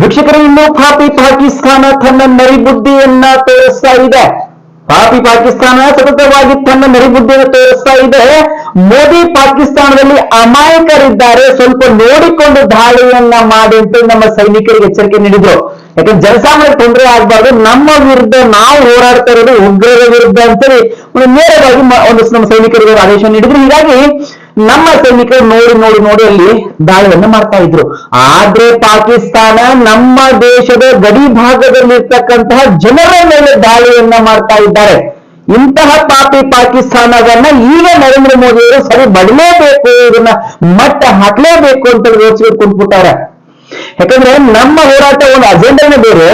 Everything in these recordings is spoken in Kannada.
ವೀಕ್ಷಕರು ಇನ್ನೂ ಪಾಪಿ ಪಾಕಿಸ್ತಾನ ತನ್ನ ನರಿಬುದ್ಧಿಯನ್ನ ತೋರಿಸ್ತಾ ಇದೆ. ಪಾಪಿ ಪಾಕಿಸ್ತಾನ ಸತತವಾಗಿ ತನ್ನ ನರಿಬುದ್ಧಿಯನ್ನು ತೋರಿಸ್ತಾ ಇದೆ. ಮೋದಿ ಪಾಕಿಸ್ತಾನದಲ್ಲಿ ಅಮಾಯಕರಿದ್ದಾರೆ. ಸ್ವಲ್ಪ ನೋಡಿಕೊಂಡು ದಾಳಿಯನ್ನ ಮಾಡಿ ಅಂತ ನಮ್ಮ ಸೈನಿಕರಿಗೆ ಎಚ್ಚರಿಕೆ ನೀಡಿದ್ರು. ಯಾಕಂದ್ರೆ ಜನಸಾಮಾನ್ಯ ತೊಂದರೆ ಆಗಬಾರ್ದು. ನಮ್ಮ ವಿರುದ್ಧ ನಾವು ಹೋರಾಡ್ತಾ ಇರೋದು ಉಗ್ರರ ವಿರುದ್ಧ ಅಂತೇಳಿ ನೇರವಾಗಿ ಒಂದು ನಮ್ಮ ಸೈನಿಕರಿಗೆ ಆದೇಶ ನೀಡಿದ್ರು. ಹೀಗಾಗಿ ನಮ್ಮ ಸೈನಿಕರು ನೋಡಿ ನೋಡಿ ನೋಡಿ ಅಲ್ಲಿ ದಾಳಿಯನ್ನು ಮಾಡ್ತಾ ಇದ್ರು. ಆದ್ರೆ ಪಾಕಿಸ್ತಾನ ನಮ್ಮ ದೇಶದ ಗಡಿ ಭಾಗದಲ್ಲಿರ್ತಕ್ಕಂತಹ ಜನರ ಮೇಲೆ ದಾಳಿಯನ್ನ ಮಾಡ್ತಾ ಇದ್ದಾರೆ. ಇಂತಹ ಪಾಪಿ ಪಾಕಿಸ್ತಾನವನ್ನ ಈಗ ನರೇಂದ್ರ ಮೋದಿ ಅವರು ಸರಿ ಬಡಲೇಬೇಕು, ಇದನ್ನ ಮಟ್ಟ ಹಾಕ್ಲೇಬೇಕು ಅಂತ ಯೋಚನೆ ಕುಂತ್ಬಿಟ್ಟಾರೆ. ಯಾಕಂದ್ರೆ ನಮ್ಮ ಹೋರಾಟ ಒಂದು ಅಜೆಂಡಾನೇ ಬೇರೆ,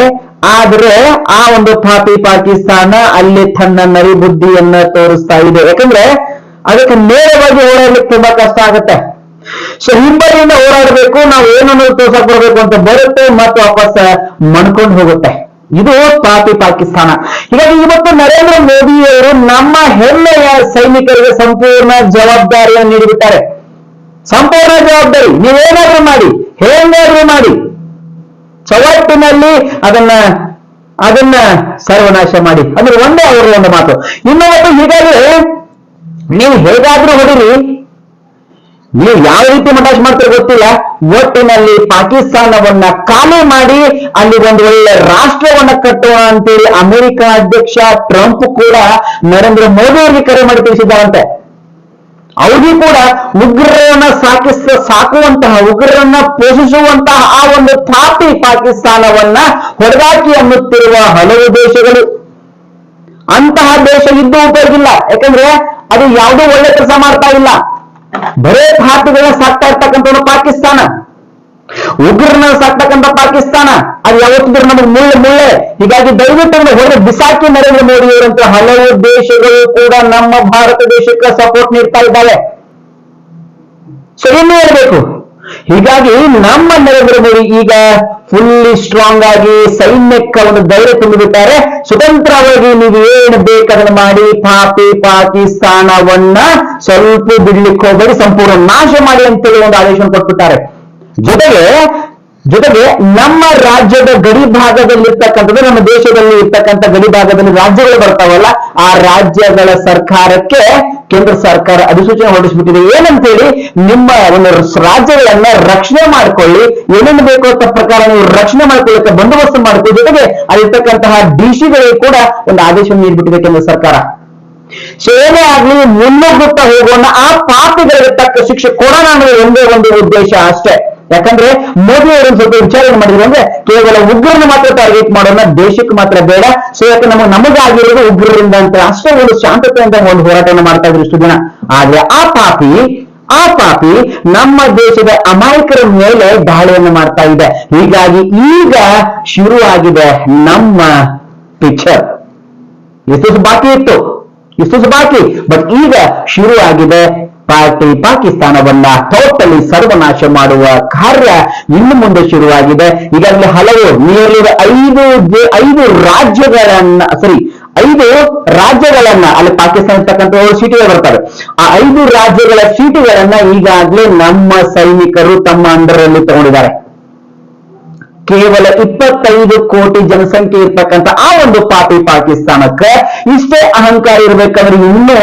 ಆದ್ರೆ ಆ ಒಂದು ಪಾಪಿ ಪಾಕಿಸ್ತಾನ ಅಲ್ಲಿ ತನ್ನ ನರಿ ಬುದ್ಧಿಯನ್ನ ತೋರಿಸ್ತಾ ಇದೆ. ಯಾಕಂದ್ರೆ ಅದಕ್ಕೆ ನೇರವಾಗಿ ಓಡಾಡ್ಲಿಕ್ಕೆ ತುಂಬಾ ಕಷ್ಟ ಆಗುತ್ತೆ. ಸೊ ಹಿಂಬದಿಯಿಂದ ಹೋರಾಡಬೇಕು ನಾವು ಏನನ್ನು ತೋರ್ಸಕ್ ಬರ್ಬೇಕು ಅಂತ ಬರುತ್ತೆ ಮತ್ತೆ ವಾಪಸ್ ಮಣ್ಕೊಂಡು ಹೋಗುತ್ತೆ. ಇದು ಪಾಪಿ ಪಾಕಿಸ್ತಾನ. ಹೀಗಾಗಿ ಇವತ್ತು ನರೇಂದ್ರ ಮೋದಿಯವರು ನಮ್ಮ ಹೆಮ್ಮೆಯ ಸೈನಿಕರಿಗೆ ಸಂಪೂರ್ಣ ಜವಾಬ್ದಾರಿಯನ್ನು ನೀಡಿಬಿಟ್ಟಾರೆ. ಸಂಪೂರ್ಣ ಜವಾಬ್ದಾರಿ. ನೀವೇನಾದ್ರೂ ಮಾಡಿ, ಹೇಗಾದ್ರೂ ಮಾಡಿ ಚೌವಟ್ಟಿನಲ್ಲಿ ಅದನ್ನ ಅದನ್ನ ಸರ್ವನಾಶ ಮಾಡಿ. ಅಂದ್ರೆ ಒಂದೇ ಅವರ ಒಂದು ಮಾತು. ಇನ್ನು ಹೀಗಾಗಿ ನೀವು ಹೇಗಾದ್ರೂ ಹೊಡಿರಿ. ನೀವು ಯಾವ ರೀತಿ ಮಟಾಶ್ ಮಾಡ್ತೀರಿ ಗೊತ್ತಿಲ್ಲ. ಒಟ್ಟಿನಲ್ಲಿ ಪಾಕಿಸ್ತಾನವನ್ನ ಖಾಲಿ ಮಾಡಿ ಅಲ್ಲಿ ಒಂದು ಒಳ್ಳೆ ರಾಷ್ಟ್ರವನ್ನ ಕಟ್ಟುವ ಅಂತೇಳಿ ಅಮೆರಿಕ ಅಧ್ಯಕ್ಷ ಟ್ರಂಪ್ ಕೂಡ ನರೇಂದ್ರ ಮೋದಿ ಅವರಿಗೆ ಕರೆ ಮಾಡಿ ತಿಳಿಸಿದ್ದಾರಂತೆ. ಅವರಿಗೂ ಕೂಡ ಉಗ್ರರನ್ನ ಸಾಕಿಸ, ಸಾಕುವಂತಹ, ಉಗ್ರರನ್ನ ಪೋಷಿಸುವಂತಹ ಆ ಒಂದು ಥಾಪಿ ಪಾಕಿಸ್ತಾನವನ್ನ ಹೊಡೆದಾಕಿ ಅನ್ನುತ್ತಿರುವ ಹಲವು ದೇಶಗಳು. ಅಂತಹ ದೇಶ ಇದ್ದು ಉಪಯೋಗಿಲ್ಲ ಯಾಕಂದ್ರೆ ಅದು ಯಾವುದೋ ಒಳ್ಳೆ ಕೆಲಸ ಮಾಡ್ತಾ ಇಲ್ಲ. ಬರೇ ಭಾರತಗಳನ್ನ ಸಾಕ್ತಾ ಇರ್ತಕ್ಕಂಥ ಪಾಕಿಸ್ತಾನ. ಉಗ್ರನ ಸಾಕ್ತಕ್ಕಂಥ ಪಾಕಿಸ್ತಾನ. ಅದು ಯಾವತ್ತಿದ್ರು ನಮಗೆ ಮುಳ್ಳೆ ಮುಳ್ಳೆ. ಹೀಗಾಗಿ ದಯವಿಟ್ಟು ಹೊರಗೆ ಬಿಸಾಕಿ ನರೇಂದ್ರ ಮೋದಿ ಅವರಂತ ಹಲವು ದೇಶಗಳು ಕೂಡ ನಮ್ಮ ಭಾರತ ದೇಶಕ್ಕೆ ಸಪೋರ್ಟ್ ನೀಡ್ತಾ ಇದ್ದಾವೆ. ಸರಿಯೂ ಇರಬೇಕು ಹೀಗಾಗಿ ನಮ್ಮ ನರೇಂದ್ರ ಈಗ ಫುಲ್ಲಿ ಸ್ಟ್ರಾಂಗ್ ಆಗಿ ಸೈನ್ಯಕ್ಕೆ ಒಂದು ಧೈರ್ಯ ತುಂಬಿಬಿಟ್ಟಾರೆ. ಸ್ವತಂತ್ರವಾಗಿ ನೀವು ಏನು ಬೇಕಾದ್ರೆ ಮಾಡಿ, ಪಾಪಿ ಪಾಕಿಸ್ತಾನವನ್ನ ಸ್ವಲ್ಪ ಬಿಡ್ಲಿಕ್ಕೆ ಹೋಗಬೇಡಿ, ಸಂಪೂರ್ಣ ನಾಶ ಮಾಡಿ ಅಂತೇಳಿ ಒಂದು ಆದೇಶ ಕೊಟ್ಬಿಟ್ಟಾರೆ. ಜೊತೆಗೆ ಜೊತೆಗೆ ನಮ್ಮ ರಾಜ್ಯದ ಗಡಿ ಭಾಗದಲ್ಲಿ ಇರ್ತಕ್ಕಂಥದ್ದು ನಮ್ಮ ದೇಶದಲ್ಲಿ ಇರ್ತಕ್ಕಂಥ ಗಡಿ ಭಾಗದಲ್ಲಿ ರಾಜ್ಯಗಳು ಬರ್ತಾವಲ್ಲ, ಆ ರಾಜ್ಯಗಳ ಸರ್ಕಾರಕ್ಕೆ ಕೇಂದ್ರ ಸರ್ಕಾರ ಅಧಿಸೂಚನೆ ಹೊರಡಿಸ್ಬಿಟ್ಟಿದೆ. ಏನಂತೇಳಿ ನಿಮ್ಮ ಒಂದು ರಾಜ್ಯಗಳನ್ನ ರಕ್ಷಣೆ ಮಾಡ್ಕೊಳ್ಳಿ, ಏನೇನು ಬೇಕು ಅಂತ ಪ್ರಕಾರ ನೀವು ರಕ್ಷಣೆ ಮಾಡ್ಕೊಳ್ಳಿಕ್ಕೆ ಬಂದೋಬಸ್ತ್ ಮಾಡ್ಕೊಳ್ಳಿ. ಜೊತೆಗೆ ಅಲ್ಲಿರ್ತಕ್ಕಂತಹ ಡಿಸಿಗಳಿಗೆ ಕೂಡ ಒಂದು ಆದೇಶ ನೀಡ್ಬಿಟ್ಟಿದೆ ಕೇಂದ್ರ ಸರ್ಕಾರ. ಸೊ ಏನೇ ಆಗ್ಲಿ, ಮುನ್ನುಗ್ಗುತ್ತಾ ಹೋಗೋಣ, ಆ ಪಾಪಿಗಳಿಗೆ ತಕ್ಕ ಶಿಕ್ಷೆ ಕೊಡೋಣ ಅನ್ನೋದು ಒಂದೇ ಒಂದು ಉದ್ದೇಶ ಅಷ್ಟೇ. ಯಾಕಂದ್ರೆ ಮೋದಿ ಅವರು ಸ್ವಲ್ಪ ವಿಚಾರಣೆ ಮಾಡಿದ್ರು ಅಂದ್ರೆ ಕೇವಲ ಉಗ್ರರನ್ನು ಮಾತ್ರ ಟಾರ್ಗೆಟ್ ಮಾಡೋಣ ದೇಶಕ್ಕೆ ಮಾತ್ರ ಬೇಡ. ಸೊ ಯಾಕೆ ನಮ್ಮ ನಮಗಾಗಿರೋದು ಉಗ್ರರಿಂದ ಅಂತ, ಅಷ್ಟೇ ಒಂದು ಶಾಂತತೆಯಿಂದ ಒಂದು ಹೋರಾಟವನ್ನು ಮಾಡ್ತಾ ಇದ್ರು ಇಷ್ಟು ದಿನ ಆದ್ರೆ ಆ ಪಾಪಿ ಆ ಪಾಪಿ ನಮ್ಮ ದೇಶದ ಅಮಾಯಕರ ಮೇಲೆ ದಾಳಿಯನ್ನು ಮಾಡ್ತಾ ಇದೆ. ಹೀಗಾಗಿ ಈಗ ಶುರುವಾಗಿದೆ ನಮ್ಮ ಪಿಕ್ಚರ್ ಎಷ್ಟು ಬಾಕಿ ಇತ್ತು? ಇಷ್ಟು ಬಾಕಿ? ಬಟ್ ಈಗ ಶುರು ಆಗಿದೆ ಪಾರ್ಟಿ ಪಾಕಿಸ್ತಾನವನ್ನ ಟೋಟಲಿ ಸರ್ವನಾಶ ಮಾಡುವ ಕಾರ್ಯ ಇನ್ನು ಮುಂದೆ ಶುರುವಾಗಿದೆ. ಈಗಾಗಲೇ ಹಲವು ನಿಯರ್ಲಿ ಐದು ಐದು ರಾಜ್ಯಗಳನ್ನ ಸರಿ ಐದು ರಾಜ್ಯಗಳನ್ನ, ಅಲ್ಲಿ ಪಾಕಿಸ್ತಾನ ಇರ್ತಕ್ಕಂಥ ಸೀಟುಗಳು ಬರ್ತಾರೆ. ಆ ಐದು ರಾಜ್ಯಗಳ ಸೀಟುಗಳನ್ನ ಈಗಾಗಲೇ ನಮ್ಮ ಸೈನಿಕರು ತಮ್ಮ ಅಂಡರಲ್ಲಿ ತಗೊಂಡಿದ್ದಾರೆ. ಕೇವಲ ಇಪ್ಪತ್ತೈದು ಕೋಟಿ ಜನಸಂಖ್ಯೆ ಇರ್ತಕ್ಕಂಥ ಆ ಒಂದು ಪಾಪಿ ಪಾಕಿಸ್ತಾನಕ್ಕೆ ಇಷ್ಟೇ ಅಹಂಕಾರ ಇರಬೇಕಂದ್ರೆ ಇನ್ನೂ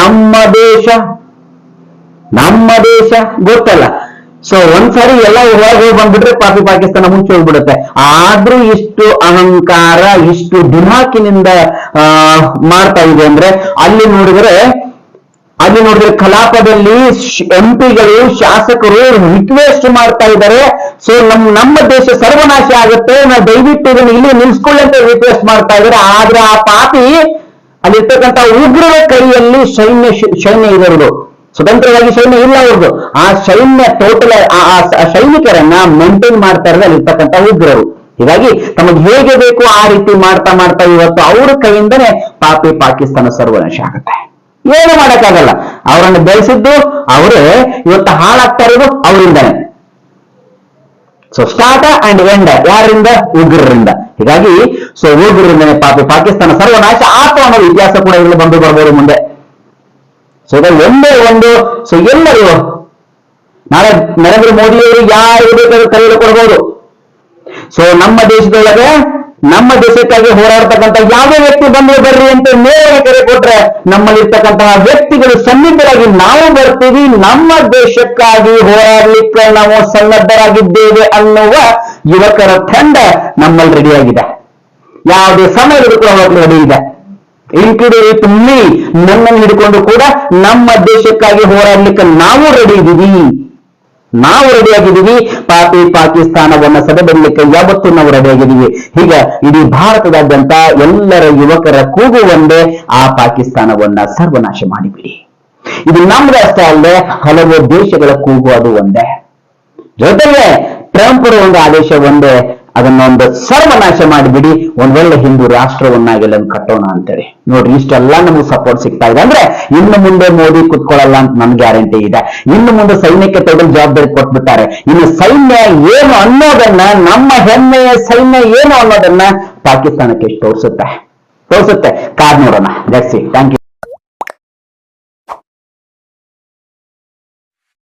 ನಮ್ಮ ದೇಶ ನಮ್ಮ ದೇಶ ಗೊತ್ತಲ್ಲ. ಸೊ ಒಂದ್ಸರಿ ಎಲ್ಲ ಹೊರಗೆ ಹೋಗಿ ಬಂದ್ಬಿಟ್ರೆ ಪಾಪಿ ಪಾಕಿಸ್ತಾನ ಮುಂಚೆ ಹೋಗ್ಬಿಡುತ್ತೆ. ಆದ್ರೂ ಇಷ್ಟು ಅಹಂಕಾರ ಇಷ್ಟು ದಿಮಾಕಿನಿಂದ ಆ, ಮಾಡ್ತಾ ಇದೆ ಅಂದ್ರೆ ಅಲ್ಲಿ ನೋಡಿದ್ರೆ ಅಲ್ಲಿ ನೋಡಿದ್ರೆ ಕಲಾಪದಲ್ಲಿ ಎಂ ಪಿಗಳು ಶಾಸಕರು ರಿಕ್ವೆಸ್ಟ್ ಮಾಡ್ತಾ ಇದ್ದಾರೆ ಸೊ ನಮ್ ನಮ್ಮ ದೇಶ ಸರ್ವನಾಶ ಆಗುತ್ತೆ. ನಾವು ದಯವಿಟ್ಟು ಇದನ್ನ ಇಲ್ಲಿ ನಿಲ್ಸ್ಕೊಳ್ಳಿ ಅಂತ ರಿಕ್ವೆಸ್ಟ್ ಮಾಡ್ತಾ ಇದ್ದಾರೆ ಆದ್ರೆ ಆ ಪಾಪಿ ಅಲ್ಲಿರ್ತಕ್ಕಂಥ ಉಗ್ರರ ಕೈಯಲ್ಲಿ ಸೈನ್ಯ ಸೈನ್ಯ ಇರೋದು. ಸ್ವತಂತ್ರವಾಗಿ ಸೈನ್ಯ ಇಲ್ಲ ಅವ್ರದ್ದು ಆ ಸೈನ್ಯ ಟೋಟಲ್ ಆ ಸೈನಿಕರನ್ನ ಮೇಂಟೈನ್ ಮಾಡ್ತಾ ಇರೋದು ಅಲ್ಲಿರ್ತಕ್ಕಂಥ ಉಗ್ರರು. ಹೀಗಾಗಿ ತಮಗೆ ಹೇಗೆ ಬೇಕು ಆ ರೀತಿ ಮಾಡ್ತಾ ಮಾಡ್ತಾ ಇವತ್ತು ಅವ್ರ ಕೈಯಿಂದನೇ ಪಾಪಿ ಪಾಕಿಸ್ತಾನ ಸರ್ವನಾಶ ಆಗುತ್ತೆ. ಏನು ಮಾಡಕ್ಕಾಗಲ್ಲ. ಅವರನ್ನು ಬೆಳೆಸಿದ್ದು ಅವರು ಇವತ್ತು ಹಾಳಾಗ್ತಾ ಇರೋದು ಅವರಿಂದಾನೆ. ಸೊ ಸ್ಟಾರ್ಟ್ ಅಂಡ್ ಎಂಡ್ ಯಾರಿಂದ? ಉಗ್ರರಿಂದ. ಹೀಗಾಗಿ ಸೊ ಉಗ್ರರಿಂದನೇ ಪಾಪಿ ಪಾಕಿಸ್ತಾನ ಸರ್ವನಾಶ ಆತ ಅನ್ನೋದು ಇತಿಹಾಸ ಕೂಡ ಇಲ್ಲಿ ಬಂದು ಬರ್ಬೋದು ಮುಂದೆ. ಸೊ ಒಂದೇ ಒಂದು ಸೊ ಎಲ್ಲರೂ ನಾಳೆ ನರೇಂದ್ರ ಮೋದಿ ಯಾರು ಬೇಕಾದ್ರೂ ಕರೆಯಲು ಕೊಡಬಹುದು ಸೊ ನಮ್ಮ ದೇಶದೊಳಗೆ, ನಮ್ಮ ದೇಶಕ್ಕಾಗಿ ಹೋರಾಡ್ತಕ್ಕಂಥ ಯಾವುದೇ ವ್ಯಕ್ತಿ ಬಂದ್ರೆ ಬರ್ರಿ ಅಂತ ನೇರವಾಗಿ ಕರೆ ಕೊಟ್ರೆ ನಮ್ಮಲ್ಲಿರ್ತಕ್ಕಂತಹ ವ್ಯಕ್ತಿಗಳು ಸನ್ನಿಧರಾಗಿ ನಾವು ಬರ್ತೀವಿ, ನಮ್ಮ ದೇಶಕ್ಕಾಗಿ ಹೋರಾಡ್ಲಿಕ್ಕೆ ನಾವು ಸನ್ನದ್ಧರಾಗಿದ್ದೇವೆ ಅನ್ನುವ ಯುವಕರ ತಂಡ ನಮ್ಮಲ್ಲಿ ರೆಡಿಯಾಗಿದೆ ಯಾವುದೇ ಸಮಯದಲ್ಲಿ ಕೂಡ ರೆಡಿ ಇದೆ. ಇನ್ಕ್ಲೂಡಿಂಗ್ ವಿತ್ ಮೀ ನನ್ನನ್ನು ಹಿಡ್ಕೊಂಡು ಕೂಡ ನಮ್ಮ ದೇಶಕ್ಕಾಗಿ ಹೋರಾಡ್ಲಿಕ್ಕೆ ನಾವು ರೆಡಿ ಇದ್ದೀವಿ ನಾವು ರೆಡಿ ಆಗಿದ್ದೀವಿ. ಪಾಪಿ ಪಾಕಿಸ್ತಾನವನ್ನ ಸದೆಬಡಲಿಕ್ಕೆ ಯಾವತ್ತೂ ನಾವು ರೆಡಿ ಆಗಿದ್ದೀವಿ. ಈಗ ಇಡೀ ಭಾರತದಾದ್ಯಂತ ಎಲ್ಲರ ಯುವಕರ ಕೂಗು ಒಂದೇ, ಆ ಪಾಕಿಸ್ತಾನವನ್ನ ಸರ್ವನಾಶ ಮಾಡಿಬಿಡಿ. ಇದು ನಮ್ದು ಅಷ್ಟೇ ಅಲ್ಲದೆ ಹಲವು ದೇಶಗಳ ಕೂಗು ಅದು ಒಂದೇ. ಜೊತೆಗೆ ಟ್ರಂಪ್ ಒಂದು ಆದೇಶ ಒಂದೇ ಅದನ್ನೊಂದು ಸರ್ವನಾಶ ಮಾಡಿಬಿಡಿ. ಒಂದ್ ವೇಳೆ ಹಿಂದೂ ರಾಷ್ಟ್ರವನ್ನಾಗೆಲ್ಲ ಕಟ್ಟೋಣ ಅಂತೇಳಿ ನೋಡ್ರಿ, ಇಷ್ಟೆಲ್ಲ ನಮಗೆ ಸಪೋರ್ಟ್ ಸಿಗ್ತಾ ಇದೆ. ಅಂದ್ರೆ ಇನ್ನು ಮುಂದೆ ಮೋದಿ ಕುತ್ಕೊಳ್ಳಲ್ಲ ಅಂತ ನನ್ ಗ್ಯಾರಂಟಿ ಇದೆ. ಇನ್ನು ಮುಂದೆ ಸೈನ್ಯಕ್ಕೆ ತೆಗೆದು ಜವಾಬ್ದಾರಿ ಕೊಟ್ಬಿಟ್ಟಾರೆ ಇನ್ನು ಸೈನ್ಯ ಏನು ಅನ್ನೋದನ್ನ, ನಮ್ಮ ಹೆಮ್ಮೆಯ ಸೈನ್ಯ ಏನು ಅನ್ನೋದನ್ನ ಪಾಕಿಸ್ತಾನಕ್ಕೆ ತೋರಿಸುತ್ತೆ. ತೋರಿಸುತ್ತೆ. ಕಾರ್ ನೋಡೋಣ. It thank you